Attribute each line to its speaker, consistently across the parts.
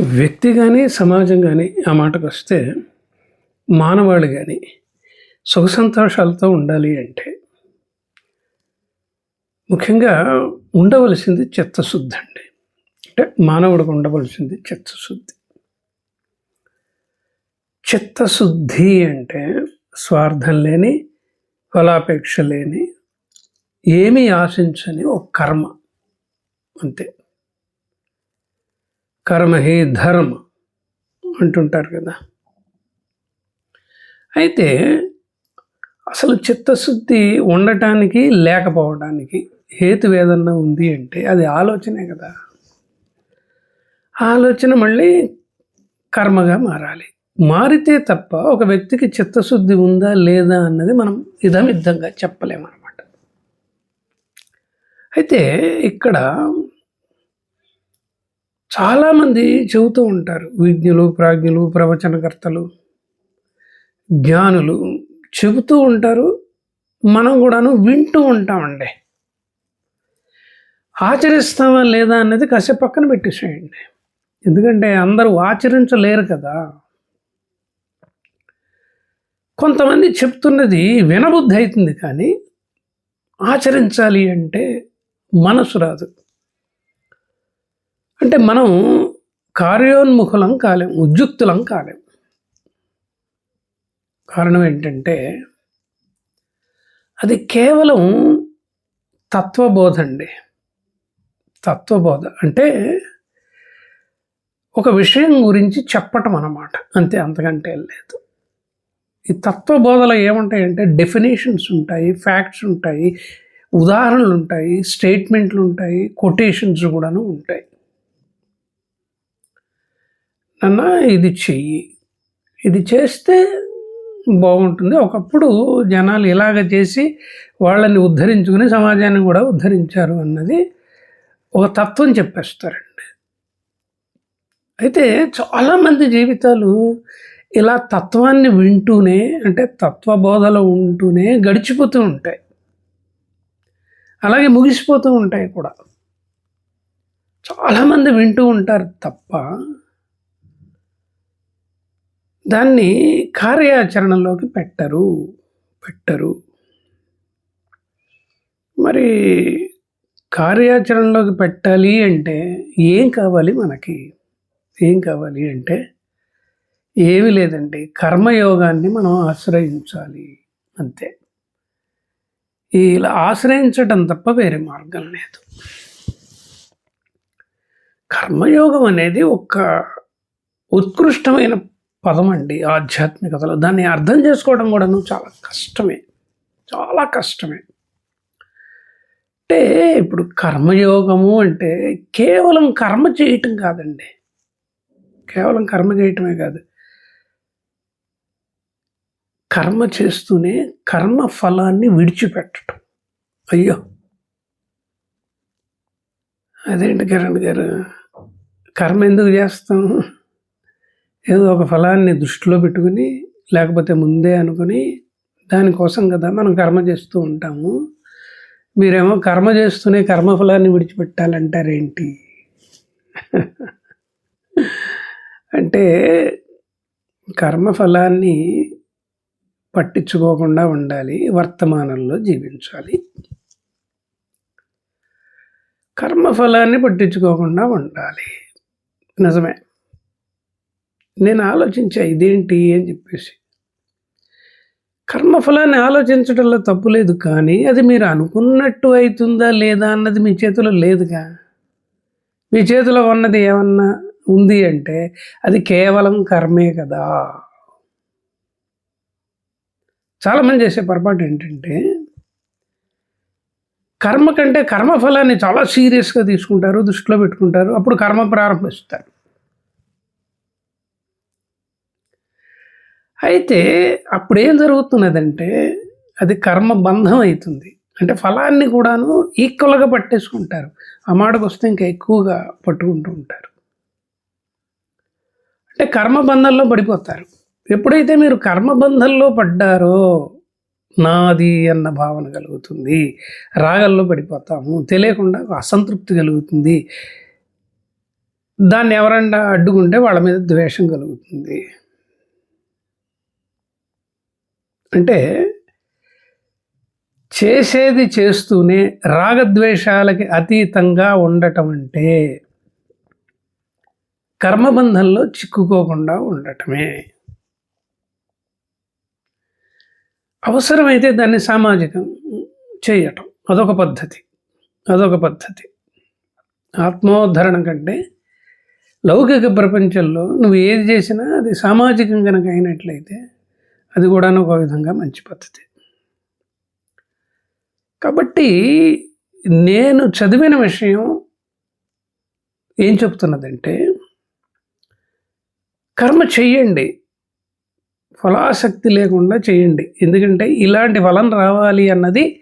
Speaker 1: వ్యక్తి కానీ సమాజం కానీ ఆ మాటకు వస్తే మానవాళి కానీ సుఖ సంతోషాలతో ఉండాలి అంటే ముఖ్యంగా ఉండవలసింది చిత్తశుద్ధి అండి. అంటే మానవుడికి ఉండవలసింది చిత్తశుద్ధి. చిత్తశుద్ధి అంటే స్వార్థం లేని ఫలాపేక్ష లేని ఏమీ ఆశించని ఒక కర్మ. అంతే. కర్మ హే ధర్మ అంటుంటారు కదా. అయితే అసలు చిత్తశుద్ధి ఉండటానికి లేకపోవడానికి హేతు ఏదన్నా ఉంది అంటే అది ఆలోచనే కదా. ఆలోచన మళ్ళీ కర్మగా మారాలి. మారితే తప్ప ఒక వ్యక్తికి చిత్తశుద్ధి ఉందా లేదా అన్నది మనం ఇదమిద్దంగా చెప్పలేమన్నమాట. అయితే ఇక్కడ చాలామంది చెబుతూ ఉంటారు. విజ్ఞులు ప్రాజ్ఞులు ప్రవచనకర్తలు జ్ఞానులు చెబుతూ ఉంటారు. మనం కూడాను వింటూ ఉంటామండి. ఆచరిస్తామా లేదా అన్నది కాసేపు పక్కన పెట్టేసేయండి. ఎందుకంటే అందరూ ఆచరించలేరు కదా. కొంతమంది చెప్తున్నది వినబుద్ధి అవుతుంది కానీ ఆచరించాలి అంటే మనసు రాదు. అంటే మనం కార్యోన్ముఖులం కాలేం ఉద్యుక్తులం కాలేం. కారణం ఏంటంటే అది కేవలం తత్వబోధ అండి. తత్వబోధ అంటే ఒక విషయం గురించి చెప్పటం అన్నమాట. అంతే అంతకంటే లేదు. ఈ తత్వబోధలు ఏముంటాయంటే డెఫినేషన్స్ ఉంటాయి ఫ్యాక్ట్స్ ఉంటాయి ఉదాహరణలు ఉంటాయి స్టేట్మెంట్లు ఉంటాయి కొటేషన్స్ కూడాను ఉంటాయి. అన్న ఇది చెయ్యి. ఇది చేస్తే బాగుంటుంది. ఒకప్పుడు జనాలు ఇలాగ చేసి వాళ్ళని ఉద్ధరించుకుని సమాజాన్ని కూడా ఉద్ధరించారు అన్నది ఒక తత్వం చెప్పేస్తారండి. అయితే చాలామంది జీవితాలు ఇలా తత్వాన్ని వింటూనే అంటే తత్వబోధలో ఉంటూనే గడిచిపోతూ ఉంటాయి. అలాగే ముగిసిపోతూ ఉంటాయి కూడా. చాలామంది వింటూ ఉంటారు తప్ప దాన్ని కార్యాచరణలోకి పెట్టరు పెట్టరు. మరి కార్యాచరణలోకి పెట్టాలి అంటే ఏం కావాలి మనకి? ఏం కావాలి అంటే ఏమీ లేదండి. కర్మయోగాన్ని మనం ఆశ్రయించాలి. అంతే. ఇలా ఆశ్రయించటం తప్ప వేరే మార్గం లేదు. కర్మయోగం అనేది ఒక ఉత్కృష్టమైన పదం అండి ఆధ్యాత్మికతలో. దాన్ని అర్థం చేసుకోవడం కూడాను చాలా కష్టమే. చాలా కష్టమే. అంటే ఇప్పుడు కర్మయోగము అంటే కేవలం కర్మ చేయటం కాదండి. కేవలం కర్మ చేయటమే కాదు. కర్మ చేస్తూనే కర్మ ఫలాన్ని విడిచిపెట్టడం అయ్యో! అదేంటి కిరణ్ గారు? కర్మ ఎందుకు చేస్తాం? ఏదో ఒక ఫలాన్ని దృష్టిలో పెట్టుకుని లేకపోతే ముందే అనుకుని దానికోసం కదా మనం కర్మ చేస్తూ ఉంటాము. మీరేమో కర్మ చేస్తూనే కర్మఫలాన్ని విడిచిపెట్టాలంటారేంటి? అంటే కర్మఫలాన్ని పట్టించుకోకుండా ఉండాలి వర్తమానంలో జీవించాలి. కర్మఫలాన్ని పట్టించుకోకుండా ఉండాలి. నిజమే. నేను ఆలోచించా ఇదేంటి అని చెప్పేసి. కర్మఫలాన్ని ఆలోచించడంలో తప్పు లేదు కానీ అది మీరు అనుకున్నట్టు అవుతుందా లేదా అన్నది మీ చేతిలో లేదుగా. మీ చేతిలో ఉన్నది ఏమన్నా ఉంది అంటే అది కేవలం కర్మే కదా. చాలామంది చేసే పొరపాటు ఏంటంటే కర్మ కంటే కర్మఫలాన్ని చాలా సీరియస్గా తీసుకుంటారు దృష్టిలో పెట్టుకుంటారు అప్పుడు కర్మ ప్రారంభిస్తారు. అయితే అప్పుడు ఏం జరుగుతున్నదంటే అది కర్మ బంధం అవుతుంది. అంటే ఫలాన్ని కూడాను ఈక్వల్గా పట్టేసుకుంటారు. ఆ మాటకు వస్తే ఇంకా ఎక్కువగా పట్టుకుంటూ ఉంటారు. అంటే కర్మబంధంలో పడిపోతారు. ఎప్పుడైతే మీరు కర్మబంధంలో పడ్డారో నాది అన్న భావన కలుగుతుంది. రాగల్లో పడిపోతాము. తెలియకుండా అసంతృప్తి కలుగుతుంది. దాన్ని ఎవరన్నా అడ్డుకుంటే వాళ్ళ మీద ద్వేషం కలుగుతుంది. అంటే చేసేది చేస్తూనే రాగద్వేషాలకి అతీతంగా ఉండటం అంటే కర్మబంధంలో చిక్కుకోకుండా ఉండటమే. అవసరమైతే దాన్ని సామాజికం చేయటం. అదొక పద్ధతి. అదొక పద్ధతి. ఆత్మోద్ధరణ కంటే లౌకిక ప్రపంచంలో నువ్వు ఏది చేసినా అది సామాజికం కనుక అయినట్లయితే అది కూడా ఒక విధంగా మంచి పద్ధతి. కాబట్టి నేను చదివిన విషయం ఏం చెప్తున్నదంటే కర్మ చెయ్యండి. ఫలాసక్తి లేకుండా చేయండి ఎందుకంటే ఇలాంటి ఫలం రావాలి అన్నది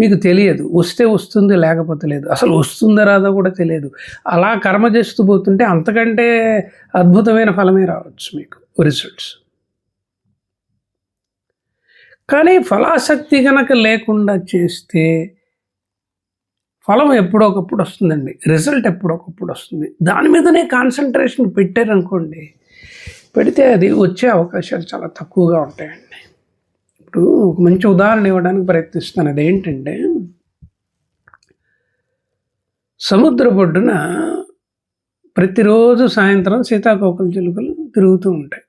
Speaker 1: మీకు తెలియదు. వస్తే వస్తుంది లేకపోతే లేదు. అసలు వస్తుందా రాదో కూడా తెలియదు. అలా కర్మ చేస్తూ పోతుంటే అంతకంటే అద్భుతమైన ఫలమే రావచ్చు మీకు రిజల్ట్స్ కానీ ఫలాసక్తి కనుక లేకుండా చేస్తే ఫలం ఎప్పుడొకప్పుడు వస్తుందండి. రిజల్ట్ ఎప్పుడొకప్పుడు వస్తుంది. దాని మీదనే కాన్సన్ట్రేషన్ పెట్టారనుకోండి పెడితే అది వచ్చే అవకాశాలు చాలా తక్కువగా ఉంటాయండి. ఇప్పుడు ఒక మంచి ఉదాహరణ ఇవ్వడానికి ప్రయత్నిస్తాను అదేంటంటే సముద్ర ఒడ్డున ప్రతిరోజు సాయంత్రం సీతాకోకలు చిలుకలు తిరుగుతూ ఉంటాయి.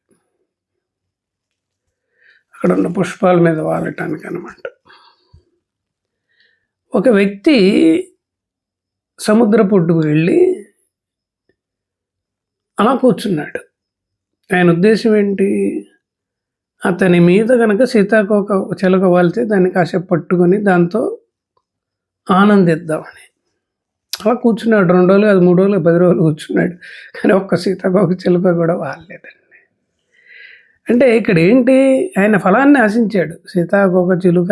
Speaker 1: అక్కడ ఉన్న పుష్పాల మీద వాలటానికి అనమాట ఒక వ్యక్తి సముద్ర పొడ్డుకు వెళ్ళి అలా కూర్చున్నాడు. ఆయన ఉద్దేశం ఏంటి? అతని మీద కనుక సీతాకోక చిలక వాలితే దాన్ని కాసేపు పట్టుకొని దాంతో ఆనందిద్దామని. అలా కూర్చున్నాడు. రెండు రోజులు అది మూడు రోజులు పది రోజులు కూర్చున్నాడు. కానీ ఒక్క సీతాకోక చిలుక కూడా వాడలేదండి అంటే ఇక్కడ ఏంటి ఆయన ఫలాన్ని ఆశించాడు. సీతాకోక చిలుక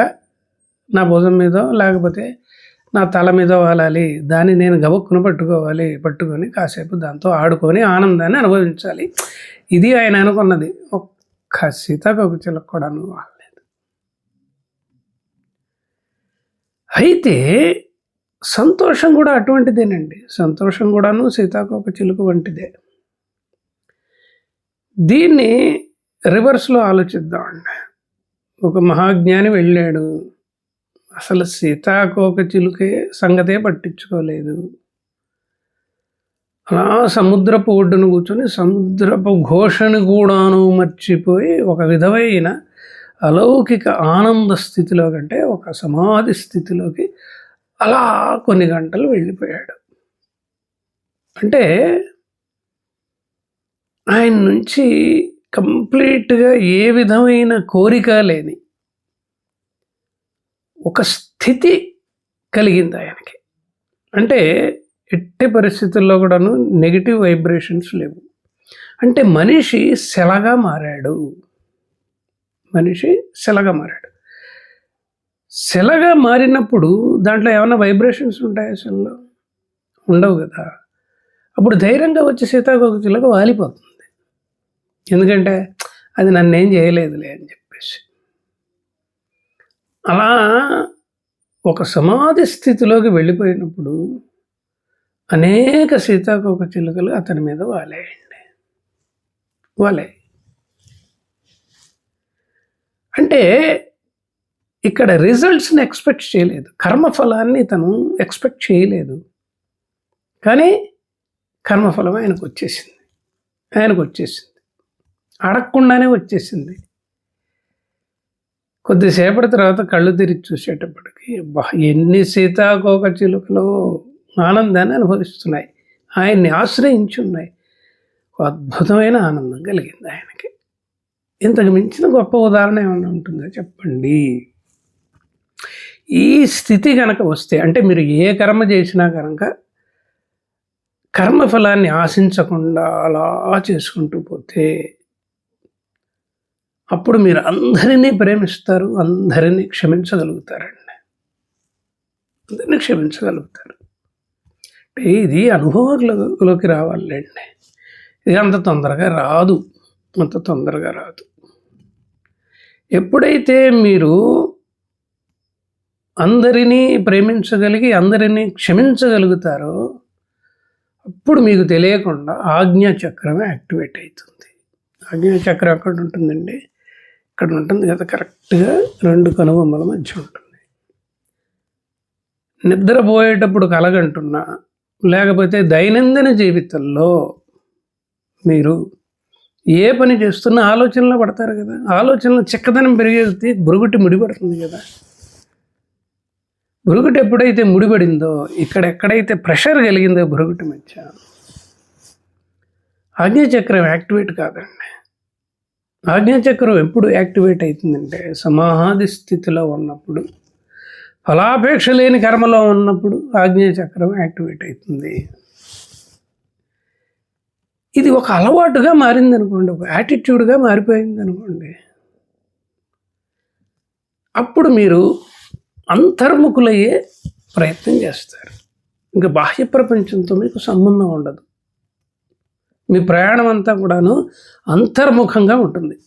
Speaker 1: నా భుజం మీద లేకపోతే నా తల మీద వాలాలి దాన్ని నేను గబక్కును పట్టుకోవాలి పట్టుకొని కాసేపు దాంతో ఆడుకొని ఆనందాన్ని అనుభవించాలి. ఇది ఆయన అనుకున్నది. ఒక్క సీతాకోక చిలుక కూడా అనుకోలేదు అయితే సంతోషం కూడా అటువంటిదేనండి. సంతోషం కూడాను సీతాకోక చిలుక వంటిదే. దీన్ని రివర్స్లో ఆలోచిద్దామండి. ఒక మహాజ్ఞాని వెళ్ళాడు. అసలు సీతాకోక చిలుకే సంగతే పట్టించుకోలేదు. అలా సముద్రపు ఒడ్డును కూర్చొని సముద్రపు ఘోషను కూడాను మర్చిపోయి ఒక విధమైన అలౌకిక ఆనంద స్థితిలో కంటే ఒక సమాధి స్థితిలోకి అలా కొన్ని గంటలు వెళ్ళిపోయాడు. అంటే ఆయన నుంచి కంప్లీట్గా ఏ విధమైన కోరిక లేని ఒక స్థితి కలిగింది ఆయనకి. అంటే ఎట్టి పరిస్థితుల్లో కూడాను నెగిటివ్ వైబ్రేషన్స్ లేవు. అంటే మనిషి సెలగా మారాడు. మనిషి సెలగా మారాడు. సెలగా మారినప్పుడు దాంట్లో ఏమైనా వైబ్రేషన్స్ ఉంటాయి అసలు ఉండవు కదా. అప్పుడు ధైర్యంగా వచ్చి సీతాకోకచిలకు వాలిపోతుంది. ఎందుకంటే అది నన్ను ఏం చేయలేదులే అని చెప్పేసి. అలా ఒక సమాధి స్థితిలోకి వెళ్ళిపోయినప్పుడు అనేక సీతాకోక చిలుకలు అతని మీద వాలేయండి. వాలే. అంటే ఇక్కడ రిజల్ట్స్ని ఎక్స్పెక్ట్ చేయలేదు. కర్మఫలాన్ని తను ఎక్స్పెక్ట్ చేయలేదు. కానీ కర్మఫలం ఆయనకు వచ్చేసింది ఆయనకు వచ్చేసింది అడగకుండానే వచ్చేసింది. కొద్దిసేపటి తర్వాత కళ్ళు తెరిచి చూసేటప్పటికి బా ఎన్ని సీతాకోక చిలుకలు ఆనందాన్ని అనుభవిస్తున్నాయి. ఆయన్ని ఆశ్రయించి ఉన్నాయి అద్భుతమైన ఆనందం కలిగింది ఆయనకి. ఇంతకు మించిన గొప్ప ఉదాహరణ ఏమైనా ఉంటుందో చెప్పండి. ఈ స్థితి కనుక వస్తే అంటే మీరు ఏ కర్మ చేసినా కనుక కర్మఫలాన్ని ఆశించకుండా అలా చేసుకుంటూ పోతే అప్పుడు మీరు అందరినీ ప్రేమిస్తారు అందరినీ క్షమించగలుగుతారండి. అందరినీ క్షమించగలుగుతారు. అంటే ఇది అనుభవంలోకి రావాలండి. ఇది అంత తొందరగా రాదు. అంత తొందరగా రాదు. ఎప్పుడైతే మీరు అందరినీ ప్రేమించగలిగి అందరినీ క్షమించగలుగుతారో అప్పుడు మీకు తెలియకుండా ఆజ్ఞా చక్రం యాక్టివేట్ అవుతుంది. ఆజ్ఞా చక్రం ఎక్కడ ఉంటుందండి? ఇక్కడ ఉంటుంది. కదా కరెక్ట్గా రెండు కనుబొమ్మల మధ్య ఉంటుంది. నిద్రపోయేటప్పుడు కలగంటున్నా లేకపోతే దైనందిన జీవితంలో మీరు ఏ పని చేస్తున్నా ఆలోచనలో పడతారు కదా. ఆలోచనలు చిక్కదనం పెరిగేది బురుగుటి ముడిపడుతుంది కదా. బురుగుటి ఎప్పుడైతే ముడిపడిందో ఇక్కడ ఎక్కడైతే ప్రెషర్ కలిగిందో బురుగుటి మధ్య ఆజ్ఞాచక్రం యాక్టివేట్ కాదండి. ఆజ్ఞాచక్రం ఎప్పుడు యాక్టివేట్ అవుతుందంటే సమాధి స్థితిలో ఉన్నప్పుడు ఫలాపేక్ష లేని కర్మలో ఉన్నప్పుడు ఆజ్ఞాచక్రం యాక్టివేట్ అవుతుంది. ఇది ఒక అలవాటుగా మారింది అనుకోండి ఒక యాటిట్యూడ్గా మారిపోయింది అనుకోండి అప్పుడు మీరు అంతర్ముఖులయ్యే ప్రయత్నం చేస్తారు. ఇంకా బాహ్య ప్రపంచంతో మీకు సంబంధం ఉండదు. మీ ప్రయాణం అంతా కూడాను అంతర్ముఖంగా ఉంటుంది.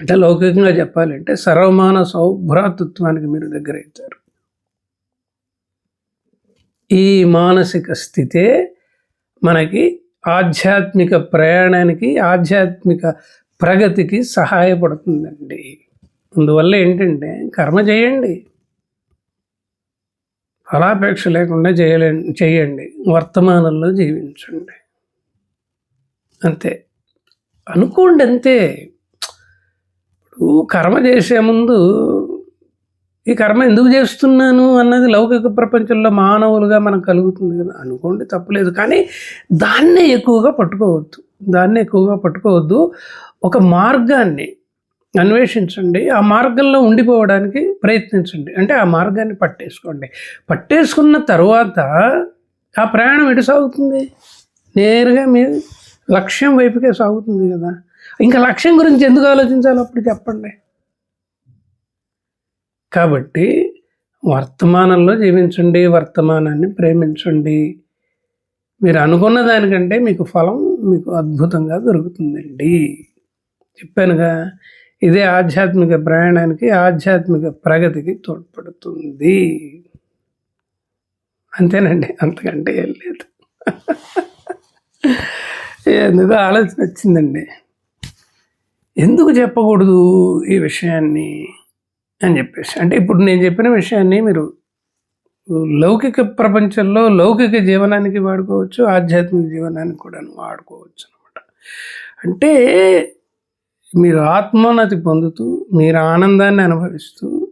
Speaker 1: అంటే లౌకికంగా చెప్పాలంటే సర్వమాన సౌభ్రాతృత్వానికి మీరు దగ్గర అవుతారు ఈ మానసిక స్థితే మనకి ఆధ్యాత్మిక ప్రయాణానికి ఆధ్యాత్మిక ప్రగతికి సహాయపడుతుందండి. అందువల్ల ఏంటంటే కర్మ చేయండి. ఫలాపేక్ష లేకుండా చేయలే చేయండి. వర్తమానంలో జీవించండి. అంతే. అనుకోండి అంతే ఇప్పుడు కర్మ చేసే ముందు ఈ కర్మ ఎందుకు చేస్తున్నాను అన్నది లౌకిక ప్రపంచంలో మానవులుగా మనకు కలుగుతుంది కదా. అనుకోండి తప్పలేదు. కానీ దాన్నే ఎక్కువగా పట్టుకోవద్దు. దాన్నే ఎక్కువగా పట్టుకోవద్దు. ఒక మార్గాన్ని అన్వేషించండి. ఆ మార్గంలో ఉండిపోవడానికి ప్రయత్నించండి. అంటే ఆ మార్గాన్ని పట్టేసుకోండి. పట్టేసుకున్న తర్వాత ఆ ప్రయాణం ఎటు సాగుతుంది? నేరుగా మీరు లక్ష్యం వైపుకే సాగుతుంది కదా. ఇంకా లక్ష్యం గురించి ఎందుకు ఆలోచించాలి అప్పుడు చెప్పండి. కాబట్టి వర్తమానంలో జీవించండి వర్తమానాన్ని ప్రేమించండి. మీరు అనుకున్న దానికంటే మీకు ఫలం మీకు అద్భుతంగా దొరుకుతుందండి. చెప్పానుగా ఇదే ఆధ్యాత్మిక ప్రయాణానికి ఆధ్యాత్మిక ప్రగతికి తోడ్పడుతుంది. అంతేనండి అంతకంటే ఏం లేదు. ఎందుకో ఆలోచన వచ్చిందండి. ఎందుకు చెప్పకూడదు ఈ విషయాన్ని అని చెప్పేసి. అంటే ఇప్పుడు నేను చెప్పిన విషయాన్ని మీరు లౌకిక ప్రపంచంలో లౌకిక జీవనానికి వాడుకోవచ్చు ఆధ్యాత్మిక జీవనానికి కూడా వాడుకోవచ్చు అనమాట అంటే మీరు ఆత్మోన్నతి పొందుతూ మీరు ఆనందాన్ని అనుభవిస్తూ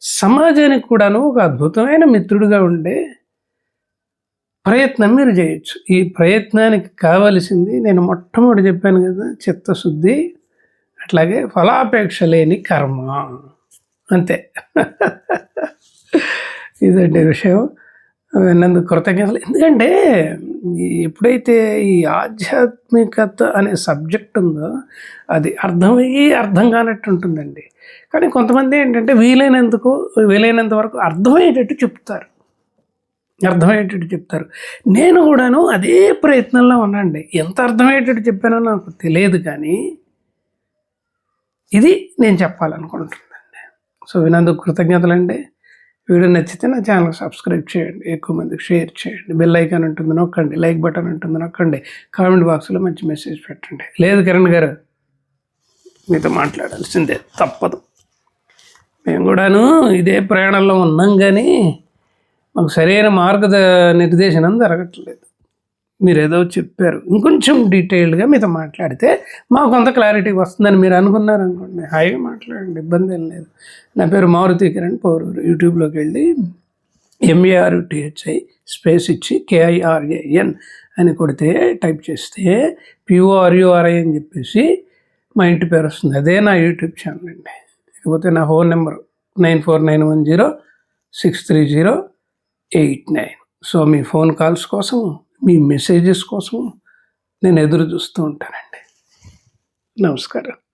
Speaker 1: సమాజానికి కూడాను ఒక అద్భుతమైన మిత్రుడిగా ఉండే ప్రయత్నం మీరు చేయొచ్చు. ఈ ప్రయత్నానికి కావలసింది నేను మొట్టమొదటి చెప్పాను కదా చిత్తశుద్ధి అట్లాగే ఫలాపేక్ష లేని కర్మ. అంతే. ఇదండి విషయం. విన్నందుకు కృతజ్ఞతలు. ఎందుకంటే ఎప్పుడైతే ఈ ఆధ్యాత్మికత అనే సబ్జెక్ట్ ఉందో అది అర్థమయ్యి అర్థం కానట్టు ఉంటుందండి. కానీ కొంతమంది ఏంటంటే వీలైనందుకు వీలైనంత వరకు అర్థమయ్యేటట్టు చెప్తారు. అర్థమయ్యేటట్టు చెప్తారు. నేను కూడాను అదే ప్రయత్నంలో ఉన్నాండి ఎంత అర్థమయ్యేటట్టు చెప్పానో నాకు తెలియదు కానీ ఇది నేను చెప్పాలనుకుంటుందండి సో వినందుకు కృతజ్ఞతలండి. వీడియో నచ్చితే నా ఛానల్ సబ్స్క్రైబ్ చేయండి. ఎక్కువ మందికి షేర్ చేయండి. బెల్ ఐకాన్ ఉంటుంది నొక్కండి. లైక్ బటన్ ఉంటుంది నొక్కండి. కామెంట్ బాక్స్లో మంచి మెసేజ్ పెట్టండి. లేదు కిరణ్ గారు మీతో మాట్లాడాల్సిందే తప్పదు. మేము కూడాను ఇదే ప్రయాణంలో ఉన్నాం కానీ మాకు సరైన మార్గ నిర్దేశనం జరగట్లేదు. మీరు ఏదో చెప్పారు. ఇంకొంచెం డీటెయిల్డ్గా మీతో మాట్లాడితే మాకు కొంత క్లారిటీ వస్తుందని మీరు అనుకున్నారు అనుకోండి హాయిగా మాట్లాడండి ఇబ్బంది ఏం లేదు. నా పేరు మారుతి కిరణ్ పౌరూరు. యూట్యూబ్లోకి వెళ్ళి ఎంఏఆర్టీహెచ్ఐ స్పేస్ ఇచ్చి కేఐఆర్ఏఎన్ అని కొడితే టైప్ చేస్తే పిఓఆర్యుఆర్ఐ అని చెప్పేసి మా ఇంటి పేరు వస్తుంది. అదే నా యూట్యూబ్ ఛానల్ అండి. లేకపోతే నా phone number nine four nine one zero six three zero eight nine. So మీ ఫోన్ కాల్స్ కోసం మీ మెసేజెస్ కోసం నేను ఎదురు చూస్తూ ఉంటానండి. నమస్కారం.